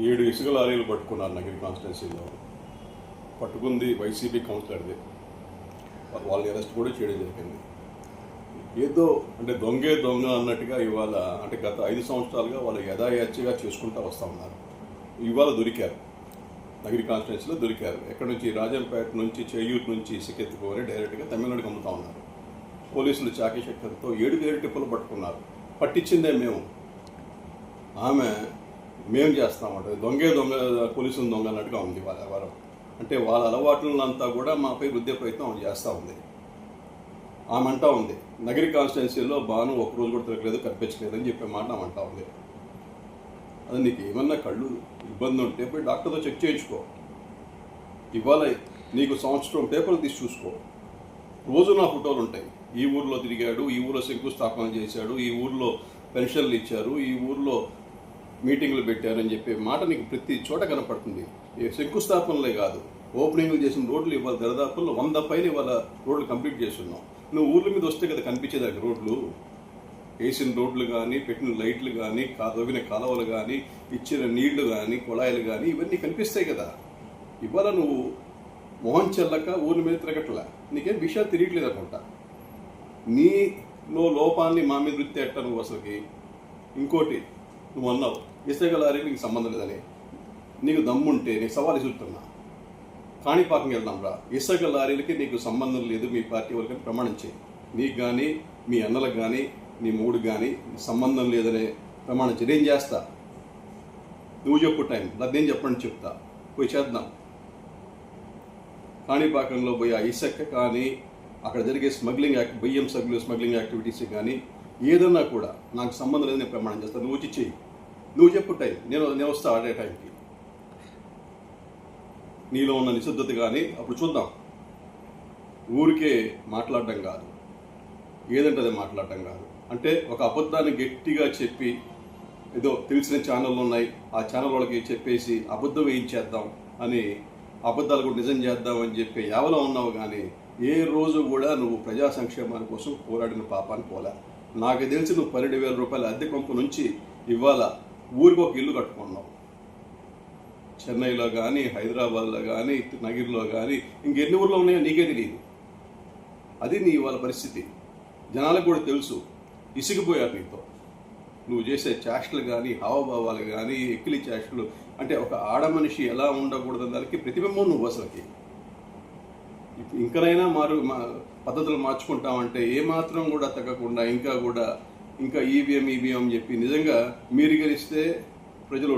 ఏడు ఇసుక లారీలు పట్టుకున్నారు నగిరి కాన్స్టిట్యున్సీలో. పట్టుకుంది వైసీపీ కౌన్సిలర్ది. వాళ్ళని అరెస్ట్ కూడా చేయడం జరిగింది. ఏదో అంటే దొంగే దొంగ అన్నట్టుగా ఇవాళ అంటే గత ఐదు సంవత్సరాలుగా వాళ్ళు యథాయచ్చిగా చేసుకుంటూ వస్తూ ఉన్నారు. ఇవాళ దొరికారు. నగిరి కాన్స్టిట్యున్సీలో దొరికారు. ఎక్కడి నుంచి? రాజంపేట నుంచి చేయూరు నుంచి ఇసుకెత్తుకొని డైరెక్ట్గా తమిళనాడుకి అమ్ముతా ఉన్నారు. పోలీసులు చాకీ శక్తితో ఏడు ఏడు టిప్పులు పట్టుకున్నారు. పట్టించిందే మేము. ఆమె మేము చేస్తామంట. దొంగే దొంగ పోలీసులు దొంగ అన్నట్టుగా ఉంది వాళ్ళ వారం. అంటే వాళ్ళ అలవాట్లంతా కూడా మాపై రుద్దే ప్రయత్నం ఆమె చేస్తూ ఉంది. ఆమె అంటా ఉంది నగరి కాన్స్టిట్యున్సీలో బాను రోజు కూడా తిరగలేదు కనిపించలేదు అని చెప్పే మాట ఆమె అంటా ఉంది. అది నీకు ఏమన్నా కళ్ళు ఇబ్బంది ఉంటే పోయి డాక్టర్తో చెక్ చేయించుకో. ఇవాళ నీకు సంవత్సరం పేపర్లు తీసి చూసుకో. రోజు నా ఫోటోలు ఉంటాయి. ఈ ఊర్లో తిరిగాడు ఈ ఊర్లో శంకుస్థాపన చేశాడు ఈ ఊర్లో పెన్షన్లు ఇచ్చారు ఈ ఊర్లో మీటింగ్లు పెట్టారని చెప్పే మాట నీకు ప్రతి చోట కనపడుతుంది. శంకుస్థాపనలే కాదు. ఓపెనింగ్లు చేసిన రోడ్లు ఇవాళ దరిదాపుల్లో వంద పైన ఇవాళ రోడ్లు కంప్లీట్ చేస్తున్నాం. నువ్వు ఊర్ల మీద వస్తే కదా కనిపించేదానికి రోడ్లు? వేసిన రోడ్లు కానీ పెట్టిన లైట్లు కానీ తవ్విన కాలువలు కానీ ఇచ్చిన నీళ్ళు కానీ కుళాయిలు కానీ ఇవన్నీ కనిపిస్తాయి కదా. ఇవాళ నువ్వు మొహం చెల్లక ఊరి మీద తిరగట్లా? నీకేం విషయాలు తెలియట్లేదు అనుకుంటా. నీలో లోపాన్ని మా మీద వృత్తి ఎట్ట నువ్వు అసలుకి. ఇంకోటి నువ్వు అన్నావు ఇసుక లారీ నీకు సంబంధం లేదని. నీకు దమ్ముంటే నీకు సవాల్ ఇస్తున్నా కాణిపాకం వెళ్దాం రా. ఇసుక లారీలకి నీకు సంబంధం లేదు మీ పార్టీ వాళ్ళకి ప్రమాణం చేయి. నీకు కానీ మీ అన్నలకు కానీ నీ మూడు కానీ సంబంధం లేదనే ప్రమాణం చేయి. నేను చేస్తా. నువ్వు చెప్పు టైం. నేను చెప్పండి చెప్తా. పోయి చేద్దాం. కాణిపాకంలో పోయి ఆ ఇసుక కానీ అక్కడ జరిగే స్మగ్లింగ్ యాక్ట్ బియ్యం సగ్గులు స్మగ్లింగ్ యాక్టివిటీస్ కానీ ఏదన్నా కూడా నాకు సంబంధం లేదని ప్రమాణం చేస్తాను నువ్వు వచ్చి చెయ్యి. నువ్వు చెప్పు టైం నేను నేను వస్తా ఆడే టైంకి. నీలో ఉన్న నిశుద్ధత కానీ అప్పుడు చూద్దాం. ఊరికే మాట్లాడడం కాదు. ఏదంటే అది మాట్లాడడం కాదు. అంటే ఒక అబద్ధాన్ని గట్టిగా చెప్పి ఏదో తెలిసిన ఛానళ్ళు ఉన్నాయి ఆ ఛానల్ వాళ్ళకి చెప్పేసి అబద్ధం వేయించేద్దాం అని అబద్ధాలు కూడా నిజం చేద్దాం అని చెప్పి ఎవలో ఉన్నావు కానీ ఏ రోజు కూడా నువ్వు ప్రజా సంక్షేమాల కోసం పోరాడిన పాపాన్ని పోలే. నాకు తెలిసి నువ్వు పన్నెండు వేల రూపాయల అద్దె కొంపు నుంచి ఇవాళ ఊరికి ఒక ఇల్లు కట్టుకున్నాం. చెన్నైలో కానీ హైదరాబాద్లో కానీ నగిరిలో కానీ ఇంకెన్ని ఊర్లో ఉన్నాయో నీకే తెలియదు. అది నీ ఇవాళ పరిస్థితి. జనాలకు కూడా తెలుసు. ఇసిగిపోయారు నీతో. నువ్వు చేసే చేష్టలు కానీ హావభావాలు కానీ ఎక్కిలి చేష్టలు అంటే ఒక ఆడ మనిషి ఎలా ఉండకూడదు దానికి ప్రతిబింబం నువ్వు అసలుకి. ఇంకనైనా మారు మా పద్ధతులు మార్చుకుంటామంటే ఏమాత్రం కూడా తగ్గకుండా ఇంకా కూడా ఇంకా ఈవీఎం ఈవీఎం చెప్పి నిజంగా మీరు గెలిస్తే ప్రజలు